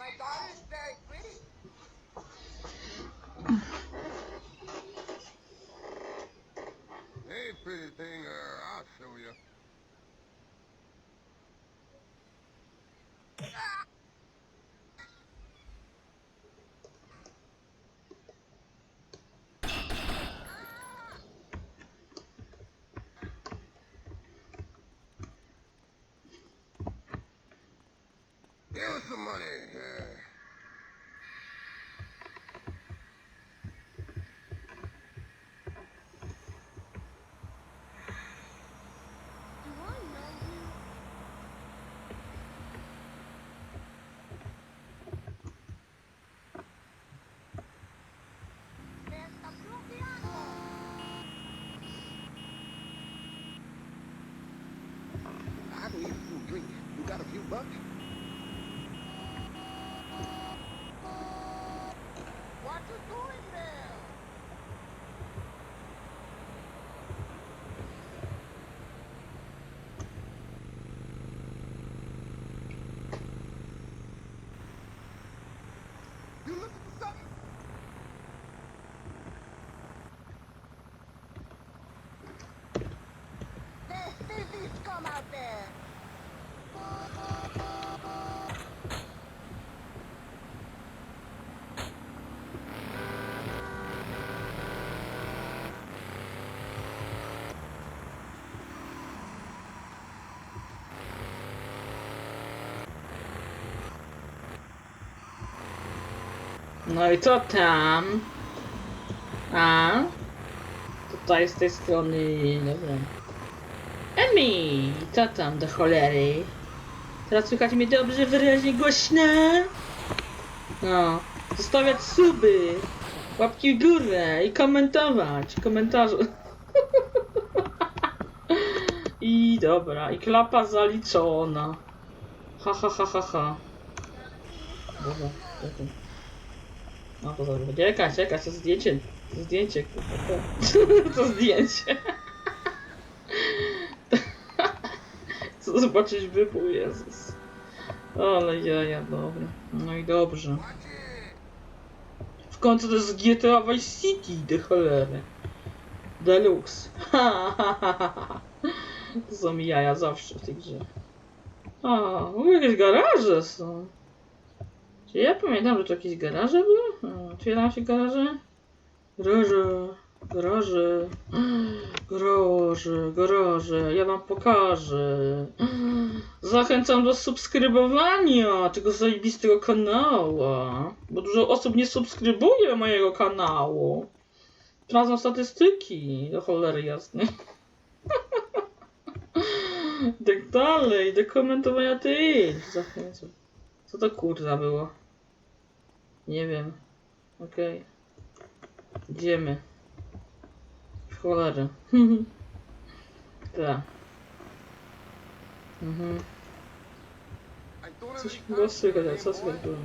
My daughter's very pretty. Hey, pretty thing, uh, I'll show you. Give us some money. No i co tam? A? Tutaj z tej strony, dobra. Emi, co tam do cholery? Teraz słychać mnie dobrze, wyraźnie głośno? No, zostawiać suby, łapki w górę i komentować, komentarze. I dobra, i klapa zaliczona. Ha ha ha ha ha. Dobra, dobra. No to dobra. Czekaj, czekaj, co zdjęcie? Co zdjęcie, kurwa. Co zdjęcie? Zobaczyć wybuch, Jezus. Ale jaja, dobra. No i dobrze. W końcu to jest GTA Vice City, de cholery. Deluxe. to są jaja zawsze w tej grze. A, jakieś garaże są. Czy ja pamiętam, że to jakieś garaże były? Otwieram się garaże? Garaże, garaże, garaże, garaże, ja wam pokażę. Zachęcam do subskrybowania tego zajebistego kanału, bo dużo osób nie subskrybuje mojego kanału. Sprawdzam statystyki, do cholery jasnej. I tak dalej, do komentowania tych zachęcam. Co to kurwa było? Nie wiem. Okej. Idziemy. W cholerę. tak. Mhm. Coś było słychać, co słychać było?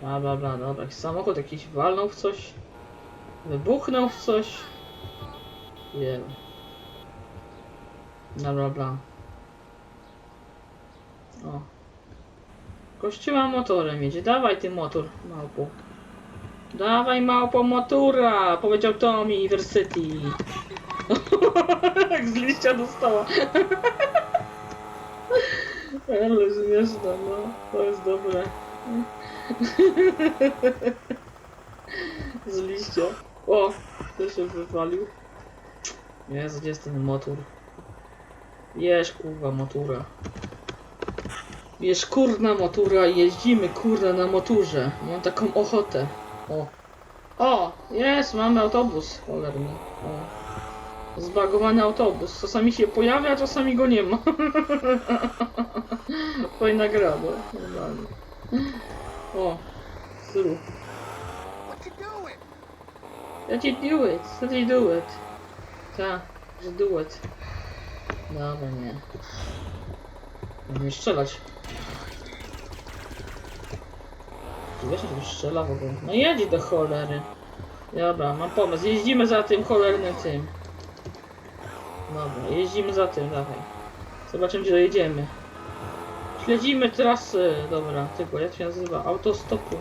Bla bla bla, dobra. Samochód jakiś walnął w coś. Wybuchnął w coś. Nie. Bla bla bla. O. Kościoła motorem jedzie. Dawaj ty motor, małpo. Dawaj małpo motora, powiedział Tommy University. Jak z liścia dostała. Ale śmieszne, no. To jest dobre. Z liścia. O, to się wypalił. Jezu, gdzie jest ten motor? Jesz kurwa motura. Jesz kurna motura i jeździmy kurna na moturze. Mam taką ochotę. O. O, jest, mamy autobus. Cholerny. O. Zbagowany autobus. Czasami się pojawia, czasami go nie ma. Fajna gra. Normalnie. O, doing? Let you do it. Let you do it. Tak, że do it. Dobra, nie. Nie strzelać. Czy wiesz, tu strzela w ogóle? No jedź do cholery. Dobra, mam pomysł. Jeździmy za tym cholernym tym. Dobra, jeździmy za tym, dawaj. Zobaczymy, gdzie dojedziemy. Śledzimy trasy. Dobra, tylko jak się nazywa? Autostopu.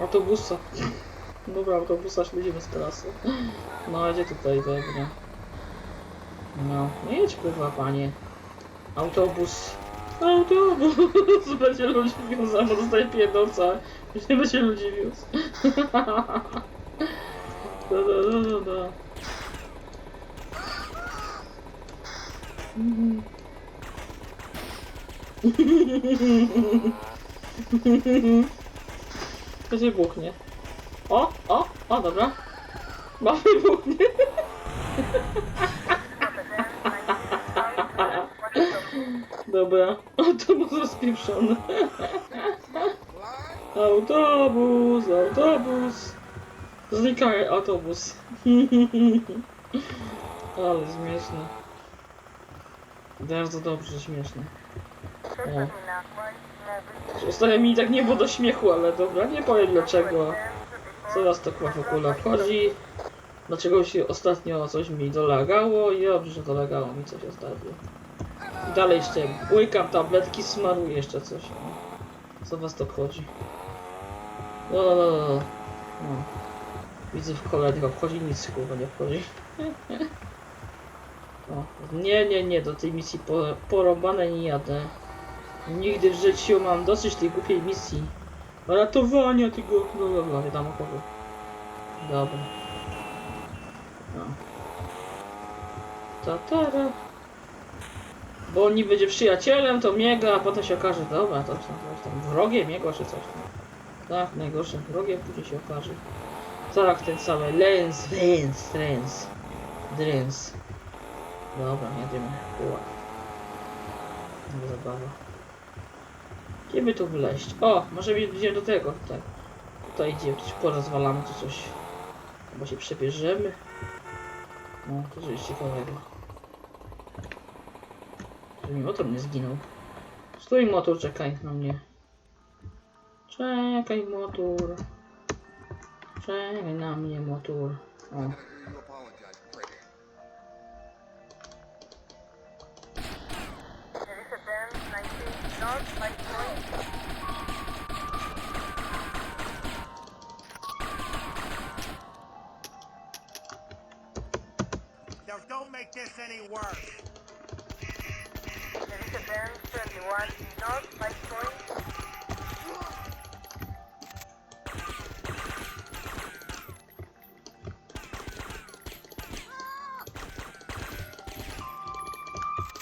Autobusa. Dobra, autobusa śledzimy z trasy. No, gdzie tutaj, dobra. No, no jedź kurwa, panie. Autobus. Autobus. Będzie ludzi wiózł, albo dostaje pierdolca. Już nie będzie ludzi wiózł. Da, da, da, da, da. Mhm. To się buchnie. O, o, o, dobra. Mamy buchnie. Dobra, autobus rozpieprzony. Autobus, autobus. Znikaj autobus. Ale śmieszne. Bardzo dobrze śmieszne. O. Mi tak nie było do śmiechu, ale dobra, nie powiem dlaczego. Co was to kwa w ogóle obchodzi? Dlaczego się ostatnio coś mi dolagało i dobrze, że dolagało mi coś ostatnio. Dalej jeszcze łykam tabletki, smaruję jeszcze coś. Co was to obchodzi? No, no, no, no. no. Widzę w kolejnych obchodzi, nic kurwa nie obchodzi. O, nie, nie, nie, do tej misji po, nie jadę. Nigdy w życiu mam dosyć tej głupiej misji. Ratowania tego, no dobra, wiadomo kogo. Dobra. No. Ta, ta. Bo on nie będzie przyjacielem, to miega, a potem się okaże, dobra, to coś tam, wrogiem jego czy coś. Tak, najgorszym wrogiem później się okaże. Tak, ten cały lens, lens, lens, drens. Dobra, jedziemy. Uła. Zabawa. Gdzie by tu wleść? O, może idziemy do tego, tak. Tutaj idziemy, coś porozwalamy czy coś. Chyba się przebierzemy. No, to coś ciekawego. Mi motor nie zginął. Stój motor, czekaj na mnie. Czekaj motor. Czekaj na mnie motor. O. I'm gonna hear you apologize for breaking. Now don't make this any worse.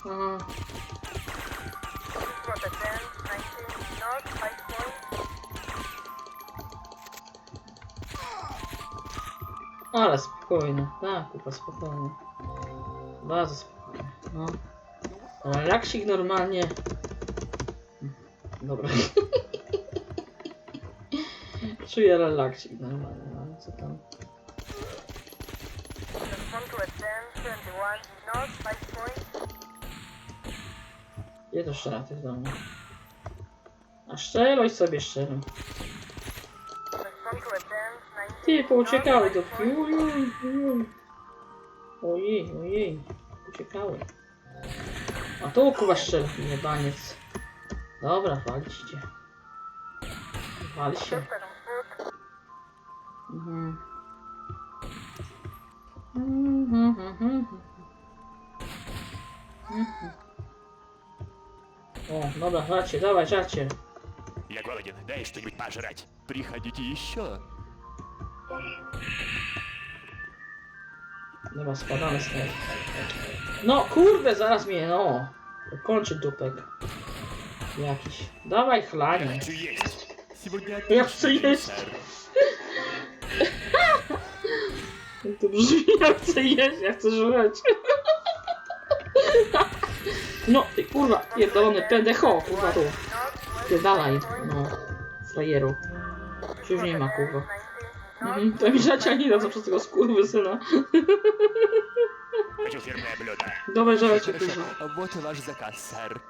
Aha. Ale spokojnie, tak, kupa spokojnie. Bardzo spokojnie, no. Relaksik normalnie. Dobra. Czuję relaksik normalnie, no co tam. Ile to szczera tych domu? A szczerość sobie szczerą. Ty, pouciekały do Ojej, ojej. Ojej. Uciekały. A to kuwa szczel, nie baniec. Dobra. Mhm. Mhm, mhm, mhm. Mhm. O, dobra, żarcie, dawaj, żarcie. Я голоден, дай что-нибудь пожрать. Приходите еще. Dobra, spadamy z tego. No kurde, zaraz mnie, no. Kończy dupek. Jakiś. Dawaj chlanie. Czy jest? Jak to jest? to brzmi jak chcę jeść, ja chcę żreć. No, ty kurwa, pierdolony, tędy ho, kurwa tu. Pierdalaj, no, frajeru. Już nie ma, kurwa. Mhm, to mi żacianina zawsze tego skurwy syna. Dobrze, żarcie, kurwa. Obocie wasz zakaz, ser.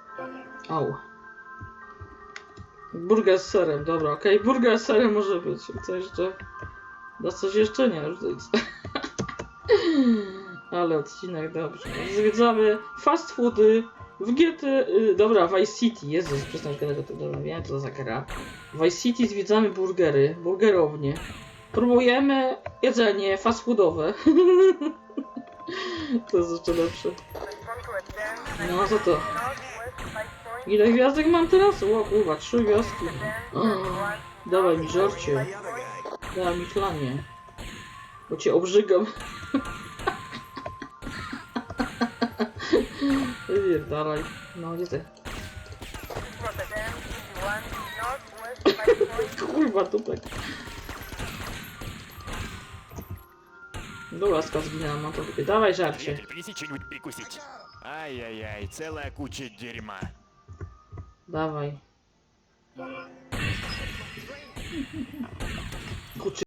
Au. Burger z serem, dobra, okej, burger z serem może być. Co jeszcze? No coś jeszcze nie, już nic. Ale odcinek, dobrze. Zwiedzamy fast foody W GT... Y, dobra, Vice City, Jezus, przestań tego to dobra, wiem co za. W Vice City zwiedzamy burgery, burgerownie. Próbujemy jedzenie fast foodowe. to jest jeszcze lepsze. No co to? Ile gwiazdek mam teraz? O kurwa, trzy gwiazdki. O, dawaj mi żarcie. Dawaj mi chlanie. Bo cię obrzygam. Wypierdalaj. No gdzie ty? Kurwa, tupek. Do łaska zginęła, mam to wypie- Dawaj żarcie. Ветер, принеси что-нибудь прикусить. Ай-яй-яй, целая куча дерьма. Dawaj. Kurczę,